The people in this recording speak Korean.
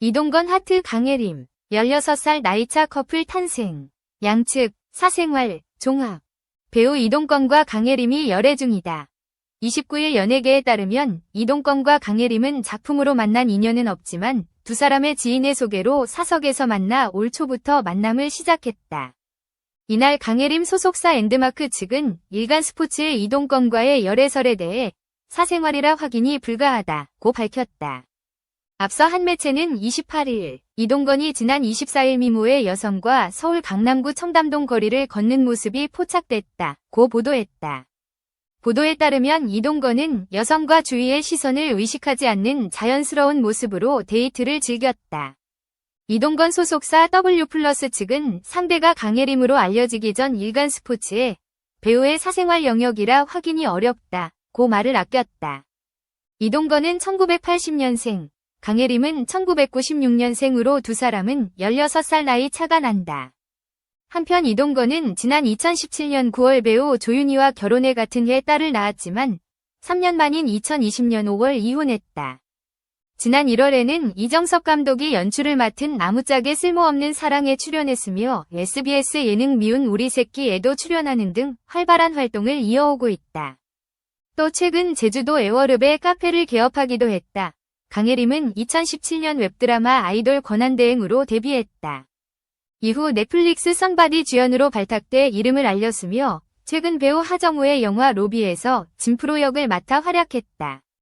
이동건 하트 강혜림, 16살 나이차 커플 탄생, 양측, 사생활, 종합. 배우 이동건과 강혜림이 열애 중이다. 29일 연예계에 따르면 이동건과 강혜림은 작품으로 만난 인연은 없지만 두 사람의 지인의 소개로 사석에서 만나 올 초부터 만남을 시작했다. 이날 강혜림 소속사 엔드마크 측은 일간 스포츠의 이동건과의 열애설에 대해 사생활이라 확인이 불가하다고 밝혔다. 앞서 한 매체는 28일 이동건이 지난 24일 미모의 여성과 서울 강남구 청담동 거리를 걷는 모습이 포착됐다 고 보도했다. 보도에 따르면 이동건은 여성과 주위의 시선을 의식하지 않는 자연스러운 모습으로 데이트를 즐겼다. 이동건 소속사 W 플러스 측은 상대가 강혜림으로 알려지기 전 일간 스포츠에 배우의 사생활 영역이라 확인이 어렵다 고 말을 아꼈다. 이동건은 1980년생, 강혜림은 1996년생으로 두 사람은 16살 나이 차가 난다. 한편 이동건은 지난 2017년 9월 배우 조윤희와 결혼해 같은 해 딸을 낳았지만 3년 만인 2020년 5월 이혼했다. 지난 1월에는 이정석 감독이 연출을 맡은 나무짝의 쓸모없는 사랑에 출연했으며 SBS 예능 미운 우리 새끼에도 출연하는 등 활발한 활동을 이어오고 있다. 또 최근 제주도 애월읍에 카페를 개업하기도 했다. 강혜림은 2017년 웹드라마 아이돌 권한대행으로 데뷔했다. 이후 넷플릭스 선바디 주연으로 발탁돼 이름을 알렸으며 최근 배우 하정우의 영화 로비에서 진프로 역을 맡아 활약했다.